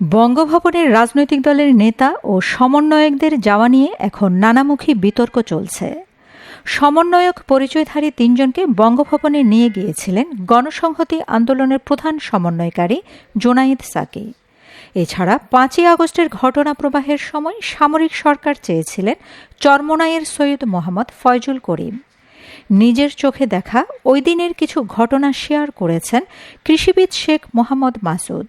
বঙ্গভবনের রাজনৈতিক দলের নেতা ও সমন্বয়কদের যাওয়া নিয়ে এখন নানামুখী বিতর্ক চলছে। সমন্বয়ক পরিচয়ধারী তিনজনকে বঙ্গভবনে নিয়ে গিয়েছিলেন গণসংহতি আন্দোলনের প্রধান সমন্বয়কারী জোনাইদ সাকি। এছাড়া পাঁচই আগস্টের ঘটনা প্রবাহের সময় সামরিক সরকার চেয়েছিলেন চরমোনাইয়ের সৈয়দ মোহাম্মদ ফয়জুল করিম। নিজের চোখে দেখা ওই দিনের কিছু ঘটনা শেয়ার করেছেন কৃষিবিদ শেখ মোহাম্মদ মাসুদ।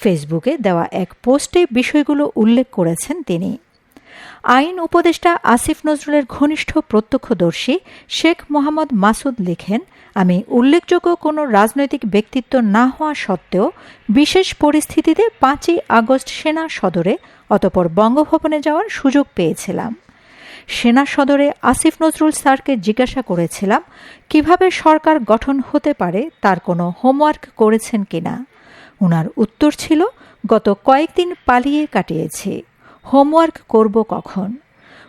ফেসবুকে দেওয়া এক পোস্টে বিষয়গুলো উল্লেখ করেছেন তিনি। আইন উপদেষ্টা আসিফ নজরুলের ঘনিষ্ঠ প্রত্যক্ষদর্শী শেখ মোহাম্মদ মাসুদ লিখেন, আমি উল্লেখযোগ্য কোনো রাজনৈতিক ব্যক্তিত্ব না হওয়া সত্ত্বেও বিশেষ পরিস্থিতিতে পাঁচই আগস্ট সেনা সদরে অতপর বঙ্গভবনে যাওয়ার সুযোগ পেয়েছিলাম। সেনা সদরে আসিফ নজরুল স্যারকে জিজ্ঞাসা করেছিলাম, কীভাবে সরকার গঠন হতে পারে, তার কোনো হোমওয়ার্ক করেছেন কিনা? ওনার উত্তর ছিল, গত কয়েকদিন পালিয়ে কাটিয়েছি। হোমওয়ার্ক করব কখন?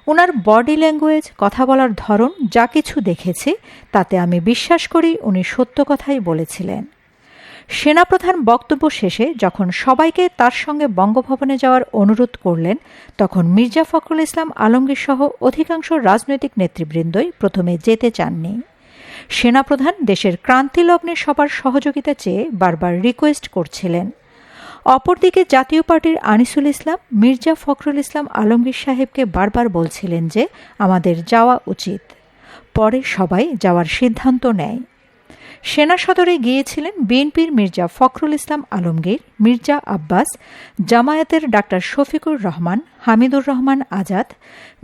ওনার বডি ল্যাঙ্গুয়েজ, কথা বলার ধরন, যা কিছু দেখেছি, তাতে আমি বিশ্বাস করি উনি সত্য কথাই বলেছিলেন। সেনাপ্রধান বক্তব্য শেষে যখন সবাইকে তার সঙ্গে বঙ্গভবনে যাওয়ার অনুরোধ করলেন, তখন মির্জা ফখরুল ইসলাম আলমগীর সহ অধিকাংশ রাজনৈতিক নেতৃবৃন্দই প্রথমে যেতে চাননি। সেনাপ্রধান দেশের ক্রান্তিলগ্নে সবার সহযোগিতা চেয়ে বারবার রিকোয়েস্ট করছিলেন। অপরদিকে জাতীয় পার্টির আনিসুল ইসলাম, মির্জা ফখরুল ইসলাম আলমগীর সাহেবকে বারবার বলছিলেন যে আমাদের যাওয়া উচিত। পরে সবাই যাওয়ার সিদ্ধান্ত নেয়। সেনা সদরে গিয়েছিলেন বিএনপির মির্জা ফখরুল ইসলাম আলমগীর, মির্জা আব্বাস, জামায়াতের ডাক্তার শফিকুর রহমান, হামিদুর রহমান আজাদ,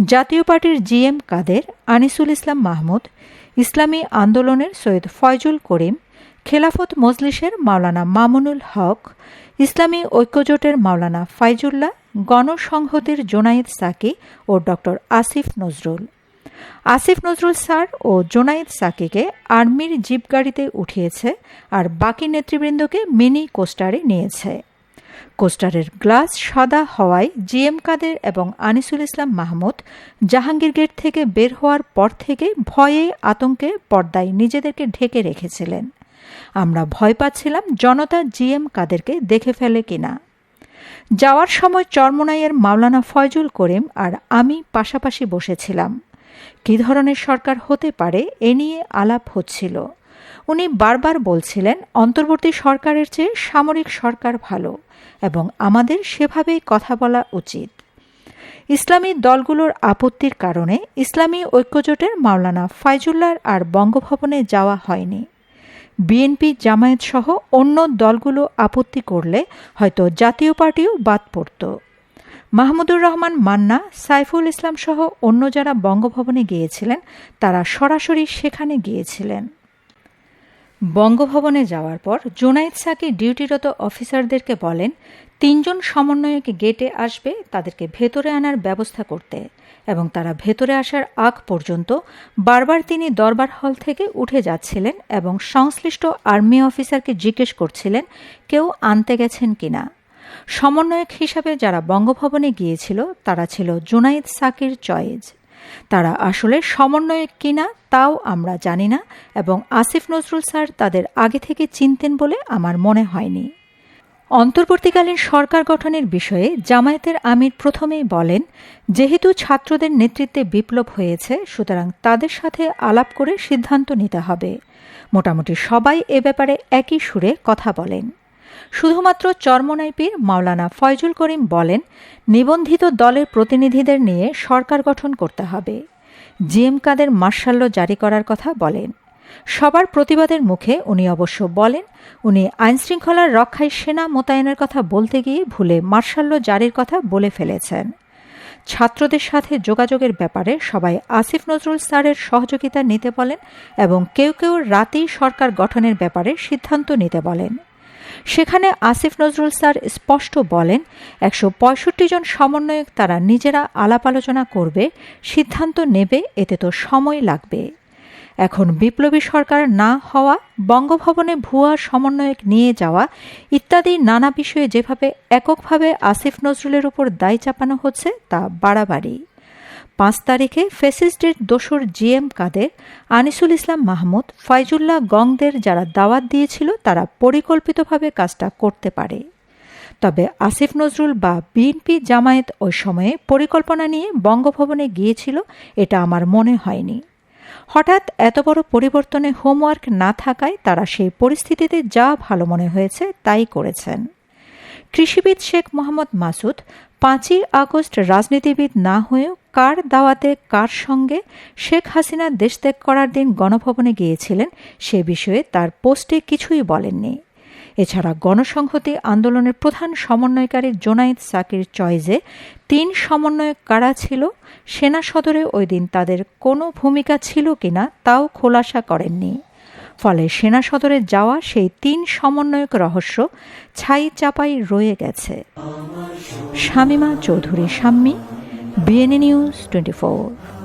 জাতীয় পার্টির জি এম কাদের, আনিসুল ইসলাম মাহমুদ ইসলামী আন্দোলনের সৈয়দ ফয়জুল করিম, খেলাফত মজলিসের মাওলানা মামুনুল হক, ইসলামী ঐক্যজোটের মাওলানা ফাইজুল্লাহ, গণসংহতির জোনায়েদ সাকি ও ড আসিফ নজরুল। আসিফ নজরুল স্যার ও জোনায়েদ সাকিকে আর্মির জিপ গাড়িতে উঠিয়েছে আর বাকি নেতৃবৃন্দকে মিনি কোস্টারে নিয়েছে। কোস্টারের গ্লাস সাদা হওয়ায় জিএম কাদের এবং আনিসুল ইসলাম মাহমুদ জাহাঙ্গীর গেট থেকে বের হওয়ার পর থেকে ভয়ে আতঙ্কে পর্দায় নিজেদেরকে ঢেকে রেখেছিলেন। আমরা ভয় পাচ্ছিলাম জনতা জিএম কাদেরকে দেখে ফেলে কিনা। যাওয়ার সময় চরমোনাইয়ের মাওলানা ফয়জুল করিম আর আমি পাশাপাশি বসেছিলাম। কী ধরনের সরকার হতে পারে এ নিয়ে আলাপ হচ্ছিল। উনি বারবার বলছিলেন, অন্তর্বর্তী সরকারের চেয়ে সামরিক সরকার ভালো এবং আমাদের সেভাবেই কথা বলা উচিত। ইসলামী দলগুলোর আপত্তির কারণে ইসলামী ঐক্যজোটের মাওলানা ফাইজুল্লার আর বঙ্গভবনে যাওয়া হয়নি। বিএনপি জামায়াত সহ অন্য দলগুলো আপত্তি করলে হয়তো জাতীয় পার্টিও বাদ পড়ত। মাহমুদুর রহমান মান্না, সাইফুল ইসলাম সহ অন্য যারা বঙ্গভবনে গিয়েছিলেন, তারা সরাসরি সেখানে গিয়েছিলেন। বঙ্গভবনে যাওয়ার পর জোনাইদ সাকি ডিউটিরত অফিসারদেরকে বলেন, তিনজন সমন্বয়ক গেটে আসবে, তাদেরকে ভেতরে আনার ব্যবস্থা করতে। এবং তারা ভেতরে আসার আগ পর্যন্ত বারবার তিনি দরবার হল থেকে উঠে যাচ্ছিলেন এবং সংশ্লিষ্ট আর্মি অফিসারকে জিজ্ঞেস করছিলেন, কেউ আনতে গেছেন কিনা? সমন্বয়ক হিসাবে যারা বঙ্গভবনে গিয়েছিল, তারা ছিল জুনাইদ সাকির চয়েজ। তারা আসলে সমন্বয়ক কিনা তাও আমরা জানি না, এবং আসিফ নজরুল স্যার তাদের আগে থেকে চিনতেন বলে আমার মনে হয়নি। অন্তর্বর্তীকালীন সরকার গঠনের বিষয়ে জামায়াতের আমির প্রথমেই বলেন, যেহেতু ছাত্রদের নেতৃত্বে বিপ্লব হয়েছে, সুতরাং তাদের সাথে আলাপ করে সিদ্ধান্ত নিতে হবে। মোটামুটি সবাই এ ব্যাপারে একই সুরে কথা বলেন। শুধুমাত্র চর্মনাইপির মাওলানা ফয়জুল করিম বলেন, নিবন্ধিত দলের প্রতিনিধিদের নিয়ে সরকার গঠন করতে হবে। জিএম কাদের মার্শাল্য জারি করার কথা বলেন। সবার প্রতিবাদের মুখে উনি অবশ্য বলেন, উনি আইনশৃঙ্খলার রক্ষায় সেনা মোতায়েনের কথা বলতে গিয়ে ভুলে মার্শাল্য জারির কথা বলে ফেলেছেন। ছাত্রদের সাথে যোগাযোগের ব্যাপারে সবাই আসিফ নজরুল স্যারের সহযোগিতা নিতে বলেন এবং কেউ কেউ রাতেই সরকার গঠনের ব্যাপারে সিদ্ধান্ত নিতে বলেন। সেখানে আসিফ নজরুল স্যার স্পষ্ট বলেন, একশো পঁয়ষট্টি জন সমন্বয়ক তারা নিজেরা আলাপ আলোচনা করবে, সিদ্ধান্ত নেবে, এতে তো সময় লাগবে। এখন বিপ্লবী সরকার না হওয়া, বঙ্গভবনে ভুয়া সমন্বয়ক নিয়ে যাওয়া, ইত্যাদি নানা বিষয়ে যেভাবে এককভাবে আসিফ নজরুলের উপর দায় চাপানো হচ্ছে, তা বাড়াবাড়ি। পাঁচ তারিখে ফেসিস্টের দোসর জিএম কাদের, আনিসুল ইসলাম মাহমুদ, ফাইজুল্লাহ গংদের যারা দাওয়াত দিয়েছিল, তারা পরিকল্পিতভাবে কাজটা করতে পারে। তবে আসিফ নজরুল বা বিএনপি জামায়াত ওই সময়ে পরিকল্পনা নিয়ে বঙ্গভবনে গিয়েছিল, এটা আমার মনে হয়নি। হঠাৎ এত বড় পরিবর্তনে হোমওয়ার্ক না থাকায় তারা সেই পরিস্থিতিতে যা ভালো মনে হয়েছে, তাই করেছেন। কৃষিবিদ শেখ মোহাম্মদ মাসুদ, পাঁচই আগস্ট রাজনীতিবিদ না হয়েও কার দাওয়াতে কার সঙ্গে শেখ হাসিনা দেশ ত্যাগ করার দিন গণভবনে গিয়েছিলেন সে বিষয়ে তার পোস্টে কিছুই বলেননি। এছাড়া গণসংহতি আন্দোলনের প্রধান সমন্বয়কারী জোনাইদ সাকির চয়েজে তিন সমন্বয়ক কারা ছিল, সেনা সদরে ওই দিন তাদের কোনো ভূমিকা ছিল কিনা তাও খোলাসা করেননি। ফলে সেনা সদরে যাওয়া সেই তিন সমন্বয়ক রহস্য ছাই চাপাই রয়ে গেছে। শামিমা চৌধুরী, শাম্মী। BNN News 24